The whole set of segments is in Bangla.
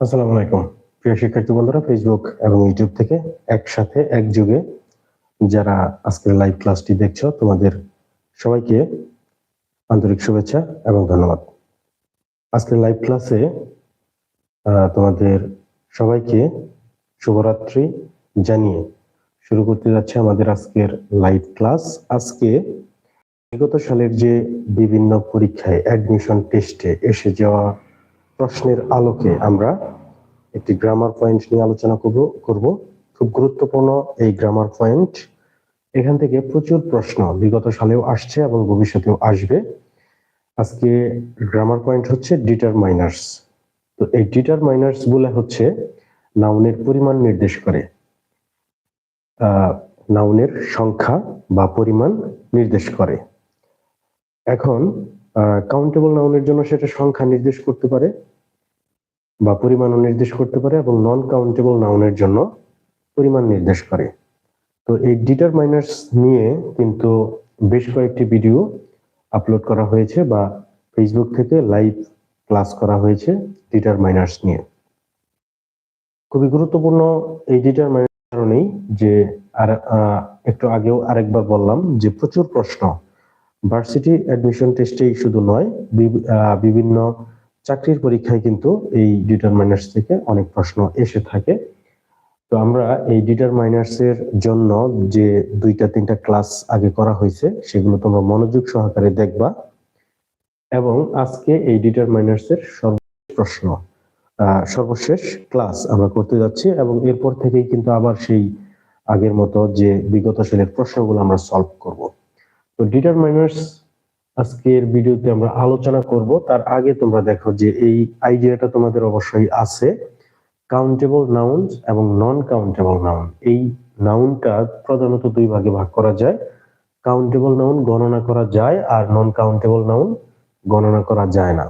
আসসালামু আলাইকুম। প্রিয় শিক্ষার্থী বন্ধুরা ফেসবুক এবং ইউটিউব থেকে একসাথে এক যুগে যারা আজকের লাইভ ক্লাসটি দেখছ, তোমাদের সবাইকে আন্তরিক শুভেচ্ছা এবং ধন্যবাদ। আজকের লাইভ ক্লাসে তোমাদের সবাইকে শুভরাত্রি জানিয়ে শুরু করতে যাচ্ছে আমাদের আজকের লাইভ ক্লাস আজকে বিগত সালের যে বিভিন্ন পরীক্ষায় অ্যাডমিশন টেস্টে এসে যাওয়া প্রশ্নের আলোকে আমরা একটি গ্রামার পয়েন্ট নিয়ে আলোচনা করব করব। খুব গুরুত্বপূর্ণ এই গ্রামার পয়েন্ট এখান থেকে প্রচুর প্রশ্ন বিগত সালেও আসছে এবং ভবিষ্যতেও আসবে। আজকে গ্রামার পয়েন্ট হচ্ছে ডিটারমাইনার্স তো এই ডিটারমাইনার্স বলে হচ্ছে নাউনের পরিমাণ নির্দেশ করে। নাউনের সংখ্যা বা পরিমাণ নির্দেশ করে। এখন কাউন্টেবল নাউনের জন্য সেটা সংখ্যা নির্দেশ করতে পারে বা পরিমাণও নির্দেশ করতে পারে এবং নন কাউন্টেবল নাউনের জন্য পরিমাণ নির্দেশ করে। তো এই ডিটারমাইনার্স নিয়ে কিন্তু বেশ কয়েকটি ভিডিও আপলোড করা হয়েছে বা ফেসবুক থেকে লাইভ ক্লাস করা হয়েছে ডিটারমাইনার্স নিয়ে। খুবই গুরুত্বপূর্ণ এই ডিটারমাইনার কারণেই যে আর একটু আগেও আরেকবার বললাম যে প্রচুর প্রশ্ন ভার্সিটি অ্যাডমিশন টেস্টেই শুধু নয় বিভিন্ন চাকরির পরীক্ষায় কিন্তু এই ডিটারমাইনার্স থেকে অনেক প্রশ্ন এসে থাকে। তো আমরা এই ডিটারমাইনার্স এর জন্য যে দুইটা, তিনটা ক্লাস আগে করা হয়েছে, সেগুলো তোমরা মনোযোগ সহকারে দেখবা। এবং আজকে এই ডিটারমাইনার্স এর সর্বশেষ প্রশ্ন সর্বশেষ ক্লাস আমরা করতে যাচ্ছি এবং এরপর থেকেই কিন্তু আবার সেই আগের মতো যে বিগত সালের প্রশ্নগুলো আমরা সলভ করব। তো ডিটারমাইনার্স আজকের ভিডিওতে আমরা আলোচনা করব। তার আগে তোমরা দেখো যে এই আইডিয়াটা তোমাদের অবশ্যই আছে। কাউন্টেবল নাউন এবং নন কাউন্টেবল নাউন এই নাউনটা প্রধানত দুই ভাগে ভাগ করা যায়। কাউন্টেবল নাউন গণনা করা যায় আর নন কাউন্টেবল নাউন গণনা করা যায় না।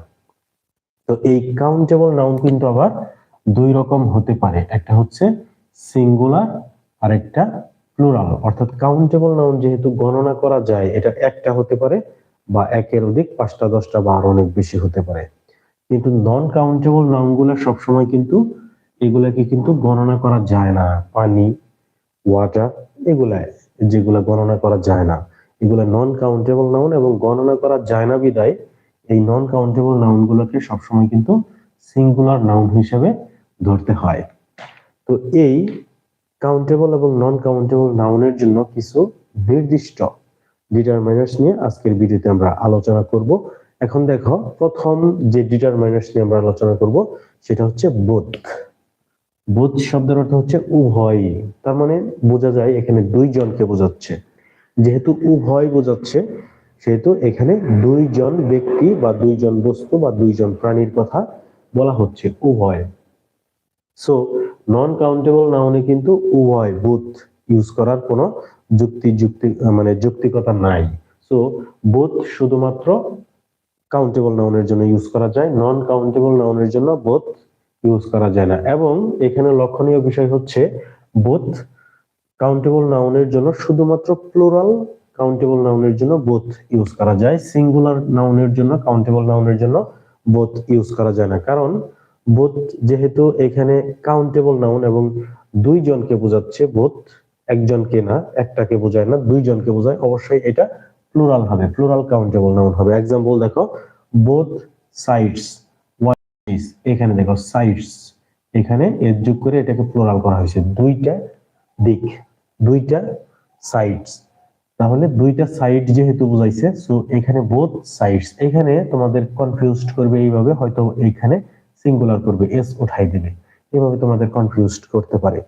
তো এই কাউন্টেবল নাউন কিন্তু আবার দুই রকম হতে পারে। একটা হচ্ছে সিঙ্গুলার আর একটা প্লুরাল অর্থাৎ কাউন্টেবল নাউন যেহেতু গণনা করা যায়, এটা একটা হতে পারে বা একের অধিক, পাঁচটা, দশটা বা আরও অনেক বেশি হতে পারে। কিন্তু নন কাউন্টেবল নাউনগুলো সবসময় কিন্তু এগুলাকে কিন্তু গণনা করা যায় না। পানি ওয়াটার এগুলা, যেগুলা গণনা করা যায় না। এগুলা নন কাউন্টেবল নাউন এবং গণনা করা যায় না বিদায় এই নন কাউন্টেবল নাউনগুলোকে সবসময় কিন্তু সিঙ্গুলার নাউন হিসেবে ধরতে হয়। তো এই কাউন্টেবল এবং নন কাউন্টেবল নাউনের জন্য কিছু নির্দিষ্ট ডিটারমাইনার্স নিয়ে আজকের ভিডিওতে আমরা আলোচনা করব। এখন দেখো, প্রথম যে ডিটারমাইনার্স নিয়ে আমরা আলোচনা করব, সেটা হচ্ছে বোধ। বোধ শব্দের অর্থ হচ্ছে উভয়। তার মানে বোঝা যায় এখানে দুইজনকে বোঝাচ্ছে। যেহেতু উভয় বোঝাচ্ছে, সেহেতু এখানে দুইজন ব্যক্তি বা দুইজন বস্তু বা দুইজন প্রাণীর কথা বলা হচ্ছে উভয়। সো নন কাউন্টেবল নাউনে কিন্তু উভয় বুথ ইউজ করার কোনো যুক্তি যুক্তি মানে যুক্তিকতা নাই। সো বুথ শুধুমাত্র কাউন্টেবল নাউনের জন্য ইউজ করা যায় নন কাউন্টেবল নাউনের জন্য বোথ ইউজ করা যায় না। এবং এখানে লক্ষণীয় বিষয় হচ্ছে বোথ কাউন্টেবল নাউনের জন্য শুধুমাত্র প্লুরাল কাউন্টেবল নাউনের জন্য বোথ ইউজ করা যায়। সিঙ্গুলার নাউনের জন্য কাউন্টেবল নাউনের জন্য বোথ ইউজ করা যায় না। কারণ বোথ যেহেতু এখানে কাউন্টেবল নাউন এবং দুইজনকে বোঝাচ্ছে বোথ একজনকে না, একটাকে বোঝায় না, দুইজনকে বোঝায়, অবশ্যই এটা প্লুরাল হবে প্লুরাল কাউন্টেবল নাউন হবে। এক্সাম্পল দেখো বোথ সাইডস এখানে দেখো সাইডস এখানে এর যোগ করে এটাকে প্লুরাল করা হয়েছে। দুইটা দিক, দুইটা সাইডস তাহলে দুইটা সাইড যেহেতু বুঝাইছে সো এখানে বোথ সাইডস এখানে তোমাদের কনফিউজড করবে এইভাবে, হয়তো এইখানে সিঙ্গুলার করবে এস উঠাই দিবে। এভাবে তোমাদের কনফিউজড করতে পারে।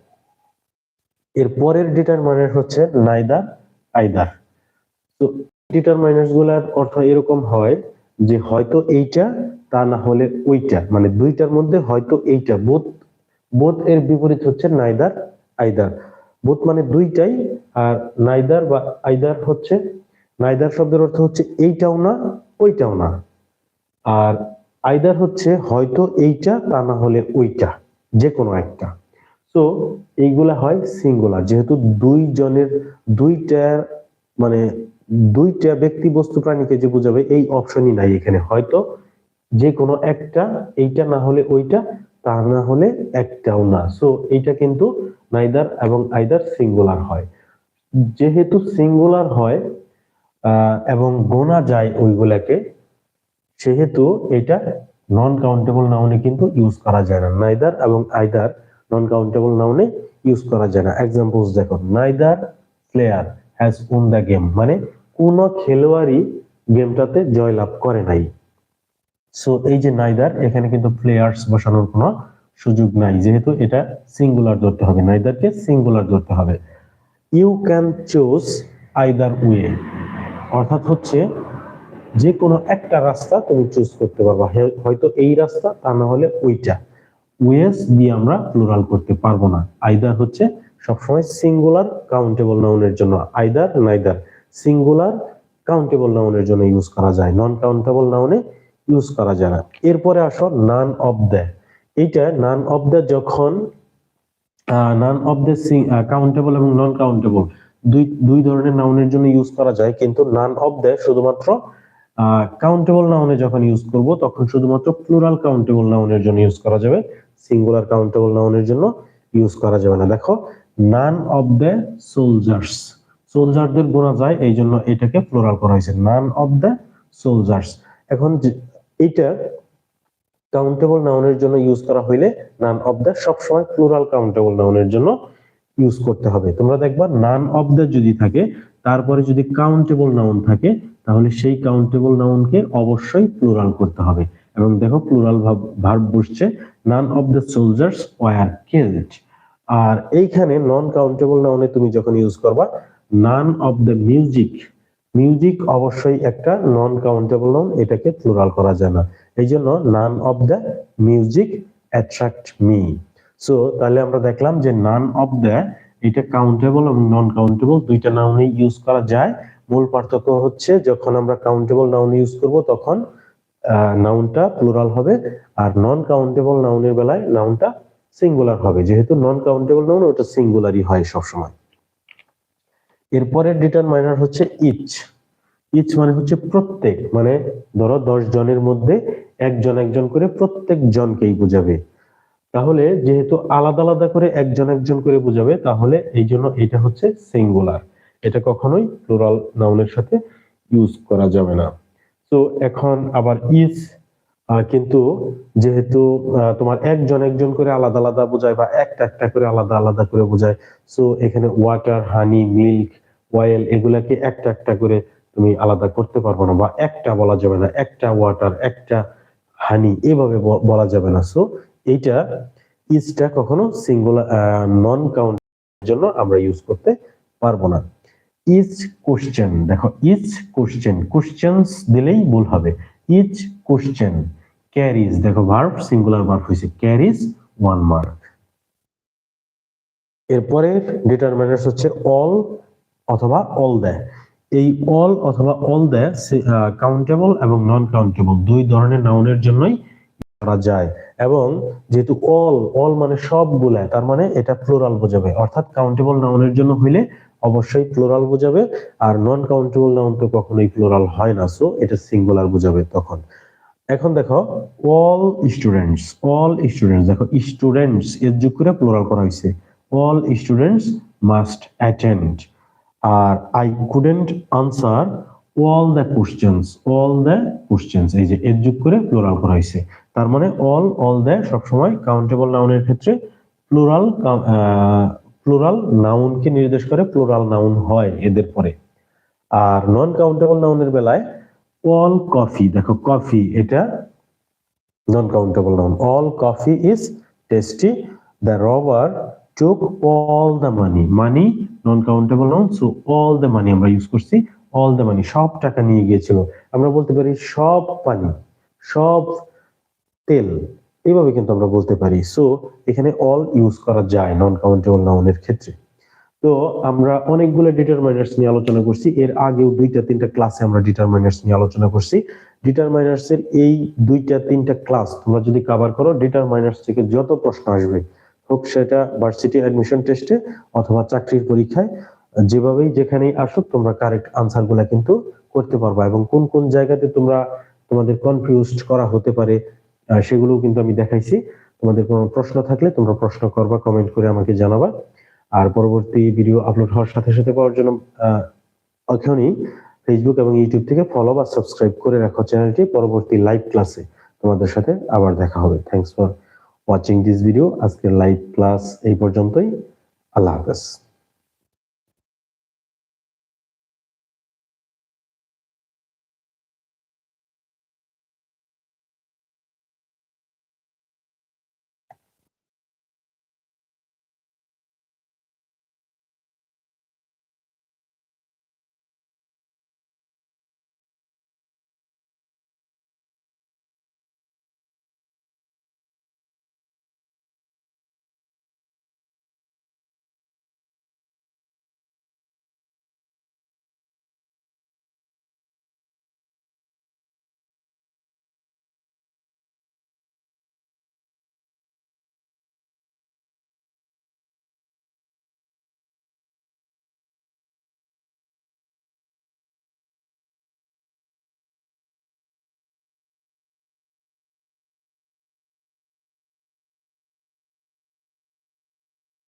এর পরের ডিটারমাইনার হচ্ছে নাইদার আইদার তো ডিটারমাইনার্সগুলার অর্থ এরকম হয় যে হয়তো এইটা, তা না হলে ওইটা। মানে দুইটার মধ্যে হয়তো এইটা। বোধ বোধ এর বিপরীত হচ্ছে নাইদার আইদার বোধ মানে দুইটাই, আর নাইদার বা আইদার হচ্ছে নাইদার শব্দের অর্থ হচ্ছে এইটাও না, ওইটাও না। আর আইদার হচ্ছে হয়তো এইটা, তা না হলে ওইটা যে কোনো একটা। তো এইগুলা হয় সিঙ্গুলার যেহেতু দুইজনের দুইটা মানে দুইটা ব্যক্তি বস্তু প্রাণীকে যে বোঝাবে, এই অপশনই নাই এখানে। হয়তো যে কোনো একটা, এইটা না হলে ওইটা, তা না হলে একটাও না। সো এইটা কিন্তু নাইদার এবং আইদার সিঙ্গুলার হয়। যেহেতু সিঙ্গুলার হয় এবং গোনা যায় ওইগুলাকে সেহেতু এটা নন কাউন্টেবল নাউনে কিন্তু ইউজ করা যায় না। নাইদার এবং আইদার নন কাউন্টেবল নাউনে ইউজ করা যায় না। এক্সাম্পলস দেখো neither player has won the game মানে কোন খেলোয়াড়ই গেমটাতে জয়লাভ করে নাই। সো এই যে নাইদার এখানে কিন্তু প্লেয়ার্স বসানোর কোনো সুযোগ নাই। যেহেতু এটা সিঙ্গুলার ধরতে হবে। নাইদারকে সিঙ্গুলার ধরতে হবে। You can choose either way অর্থাৎ হচ্ছে যে কোনো একটা রাস্তা তুমি চুজ করতে পারবা। হয়তো এই রাস্তা, তা না হলে ওইটা। ওয়েস দিয়ে আমরা প্লুরাল করতে পারব না। আইদার হচ্ছে সবসময় সিঙ্গুলার কাউন্টেবল নাউনের জন্য। আইদার নাইদার সিঙ্গুলার কাউন্টেবল নাউনের জন্য ইউজ করা যায়। নন কাউন্টেবল নাউনে ইউজ করা যায় না। এরপরে আসো নান অফ দ্য এইটা নান অফ দ্য যখন নান অফ দ্য কাউন্টেবল এবং নন কাউন্টেবল দুই দুই ধরনের নাউনের জন্য ইউজ করা যায়। কিন্তু নান অফ দ্য শুধুমাত্র কাউন্টেবল নাউনে যখন ইউজ করব, তখন শুধুমাত্র প্লুরাল কাউন্টেবল নাউনের জন্য ইউজ করা যাবে। সিঙ্গুলার কাউন্টেবল নাউনের জন্য ইউজ করা যাবে না। দেখো নান অফ দ্য সোলজার্স সোলজারদের বোনা যায়, এই জন্য এটাকে প্লুরাল করা হয়েছে। নান অফ দ্য সোলজার্স এখন এটা কাউন্টেবল নাউনের জন্য ইউজ করা হইলে নান অফ দ্য সবসময় প্লুরাল কাউন্টেবল নাউনের জন্য ইউজ করতে হবে। তোমরা দেখবা নান অফ দ্য যদি থাকে, তারপরে যদি কাউন্টেবল নাউন থাকে তাহলে সেই কাউন্টেবল নাউনকে অবশ্যই প্লুরাল করতে হবে। এবং দেখো প্লুরাল ভার্ব বসছে none of the soldiers were killed আর এইখানে নন কাউন্টেবল নাউনে তুমি যখন ইউজ করবা none of the music music অবশ্যই একটা নন কাউন্টেবল নাউন এটাকে প্লুরাল করা যায় না। এই জন্য none of the music attract me so তাহলে আমরা দেখলাম যে নান অফ দ্য এটা কাউন্টেবল এবং নন কাউন্টেবল দুইটা নাউনে ইউজ করা যায়। মূল পার্থক্য হচ্ছে যখন আমরা কাউন্টেবল নাউন ইউজ করব তখন নাউনটা প্লুরাল হবে আর নন কাউন্টেবল নাউনের বেলায় নাউনটা সিঙ্গুলার হবে। যেহেতু নন কাউন্টেবল নাউন ওটা সিঙ্গুলারই হয় সবসময়। এরপরের ডিটারমাইনার হচ্ছে ইচ ইচ মানে হচ্ছে প্রত্যেক। মানে ধরো দশ জনের মধ্যে একজন একজন করে প্রত্যেক জনকেই বুঝাবে। তাহলে যেহেতু আলাদা আলাদা করে একজন একজন করে বুঝাবে, তাহলে এই জন্য এটা হচ্ছে সিঙ্গুলার এটা কখনোই প্লুরাল নাউনের সাথে ইউজ করা যাবে না। তো এখন আবার ইজ কিন্তু যেহেতু তোমার একজন একজন করে আলাদা আলাদা বোঝায় বা একটা একটা করে আলাদা আলাদা করে বোঝায় সো এখানে ওয়াটার হানি মিল্ক অয়েল এগুলাকে একটা একটা করে তুমি আলাদা করতে পারবে না বা একটা বলা যাবে না, একটা ওয়াটার একটা হানি এভাবে বলা যাবে না। সো এইটা ইজটা কখনো সিঙ্গুলার নন কাউন্ট জন্য আমরা ইউজ করতে পারব না। ইজ কোশ্চেন দেখো ইজ কোশ্চেন কোশ্চেন্স দিলেই ভুল হবে। ইজ কোশ্চেন ক্যারিজ দেখো ভার্ব সিঙ্গুলার ভার্ব হয়েছে ক্যারিজ ওয়ান মার্ক এরপরে হচ্ছে অল অথবা অল দেয় এই অল অথবা অল কাউন্টেবল এবং নন কাউন্টেবল দুই ধরনের নাউনের জন্যই করা যায়। এবং যেহেতু অল অল মানে সবগুলা, তার মানে এটা প্লুরাল বোঝাবে। অর্থাৎ কাউন্টেবল নাউনের জন্য হইলে অবশ্যই প্লুরাল বোঝাবে, আর নন কাউন্টেবল নাউন তো কখনোই প্লুরাল হয় না সো এটা সিঙ্গুলার বোঝাবে তখন। এখন দেখো অল স্টুডেন্টস অল স্টুডেন্টস দেখো স্টুডেন্টস এর যুগ করে প্লুরাল করা হয়েছে all students must attend R I couldn't answer all the questions all the questions এই যে এর যুগ করে প্লুরাল করা হয়েছে তার মানে অল অল দ্য সবসময় কাউন্টেবল নাউনের ক্ষেত্রে প্লুরাল প্লুরাল নাউনকে নির্দেশ করে প্লুরাল নাউন হয় এদের পরে। আর নন কাউন্টেবল নাউনের বেলায় অল কফি দেখো কফি এটা non countable noun all coffee is tasty the robber took all the money money non countable noun so all the money আমরা ইউজ করছি অল দ্য মানি সব টাকা নিয়ে গিয়েছিল। আমরা বলতে পারি সব পানি, সব তেল। এইভাবে কিন্তু আমরা বলতে পারি। সো এখানে অল ইউজ করা যায় নন কাউন্টেবল নাউনের ক্ষেত্রে। তো আমরা অনেকগুলো ডিটারমাইনার্স নিয়ে আলোচনা করছি। এর আগেও দুইটা, তিনটা ক্লাসে আমরা ডিটারমাইনার্স নিয়ে আলোচনা করছি। ডিটারমাইনার্স এর এই দুইটা, তিনটা ক্লাস তোমরা যদি কভার করো ডিটারমাইনার্স থেকে যত প্রশ্ন আসবে, হোক সেটা ভার্সিটি অ্যাডমিশন টেস্টে অথবা চাকরির পরীক্ষায়, যেভাবেই যেখানেই আসুক, তোমরা কারেক্ট আনসারগুলা কিন্তু করতে পারবা এবং কোন কোন জায়গাতে তোমরা তোমাদের কনফিউজড করা হতে পারে আহ, সেগুলোও কিন্তু আমি দেখাইছি। তোমাদের কোনো প্রশ্ন থাকলে তোমরা প্রশ্ন করবা কমেন্ট করে আমাকে জানাবা। আর পরবর্তী ভিডিও আপলোড হওয়ার সাথে সাথে পাওয়ার জন্য এখনই ফেসবুক এবং ইউটিউব থেকে ফলো বা সাবস্ক্রাইব করে রাখো চ্যানেলটি। পরবর্তী লাইভ ক্লাসে তোমাদের সাথে আবার দেখা হবে। Thanks for watching this video আজকের লাইভ ক্লাস এই পর্যন্তই। আল্লাহ হাফেজ।